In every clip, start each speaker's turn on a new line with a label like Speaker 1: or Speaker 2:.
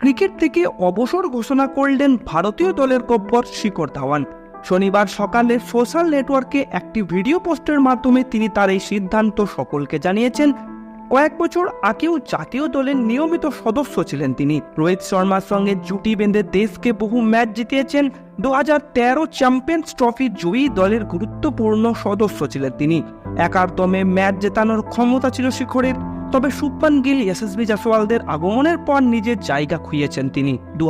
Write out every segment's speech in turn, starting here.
Speaker 1: Cricket থেকে অবসর ঘোষণা করলেন ভারতীয় দলের গব্বর শিখর ধাওয়ান। শনিবার সকালে সোশ্যাল নেটওয়ার্কে একটি ভিডিও পোস্টের মাধ্যমে তিনি তার এই সিদ্ধান্ত সকলকে জানিয়েছেন। কয়েক বছর আগেও জাতীয় দলের নিয়মিত সদস্য ছিলেন তিনি। রোহিত শর্মার সঙ্গে জুটি বেঁধে দেশকে বহু ম্যাচ জিতিয়েছেন। দু হাজার তেরো চ্যাম্পিয়ন্স ট্রফি জয়ী দলের গুরুত্বপূর্ণ সদস্য ছিলেন তিনি। একার দমে ম্যাচ জেতানোর ক্ষমতা ছিল শিখরের। তবে শুভমান গিল এসএসবি জাসওয়ালদের আগমনের পর নিজের জায়গা খুইয়েছেন তিনি। দু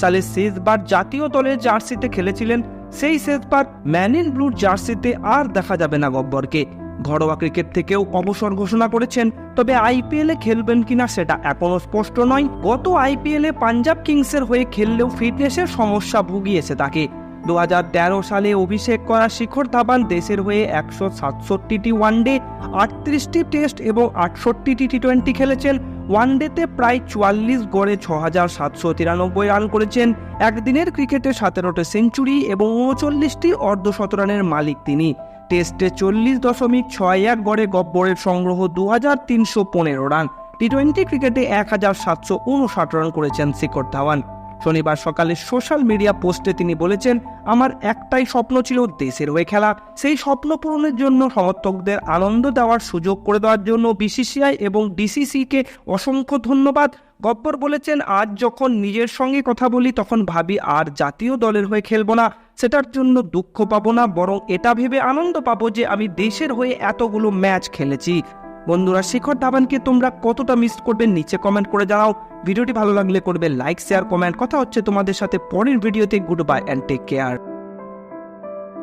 Speaker 1: সালে শেষবার জাতীয় দলের জার্সিতে খেলেছিলেন, সেই শেষবার ম্যান ইন ব্লুর জার্সিতে আর দেখা যাবে না গব্বরকে। ঘরোয়া ক্রিকেট থেকেও অবসর ঘোষণা করেছেন, তবে আইপিএলে খেলবেন কিনা সেটা এখনও স্পষ্ট নয়। গত আইপিএলে পাঞ্জাব কিংসের হয়ে খেললেও ফিটনেসের সমস্যা ভুগিয়েছে তাকে। দু হাজার তেরো সালে অভিষেক করা শিখর ধাবান দেশের হয়ে একশো সাতষট্টিটি ওয়ানডে, আটত্রিশটি টেস্ট এবং আটষট্টিটি টি টোয়েন্টি খেলেছেন। ওয়ানডেতে প্রায় চুয়াল্লিশ গড়ে ছ হাজার সাতশো তিরানব্বই রান করেছেন। একদিনের ক্রিকেটে সতেরোটি সেঞ্চুরি এবং উনচল্লিশটি অর্ধশতরানের মালিক তিনি। টেস্টে চল্লিশ দশমিক ছয় এক গড়ে গব্বরের সংগ্রহ দু হাজার তিনশো পনেরো রান। টি টোয়েন্টি ক্রিকেটে এক হাজার সাতশো উনষাট রান করেছেন শিখর ধাওয়ান। শনিবার সকালে সোশ্যাল মিডিয়া পোস্টে তিনি বলেছেন, আমার একটাই স্বপ্ন ছিল দেশের হয়ে খেলা। সেই স্বপ্ন পূরণের জন্য সমর্থকদের আনন্দ দেওয়ার সুযোগ করে দেওয়ার জন্য বিসিসিআই এবং ডিসিসিকে অসংখ্য ধন্যবাদ। গব্বর বলেছেন, আজ যখন নিজের সঙ্গে কথা বলি, তখন ভাবি আর জাতীয় দলের হয়ে খেলব না। সেটার জন্য দুঃখ পাবো না, বরং এটা ভেবে আনন্দ পাবো যে আমি দেশের হয়ে এতগুলো ম্যাচ খেলেছি। বন্ধুরা, শিখর ধাবানকে তোমরা কতটা মিস করবে নিচে কমেন্ট করে জানাও। ভিডিওটি ভালো লাগলে করবে লাইক শেয়ার কমেন্ট কথা হচ্ছে তোমাদের সাথে পরের ভিডিওতে good bye and take care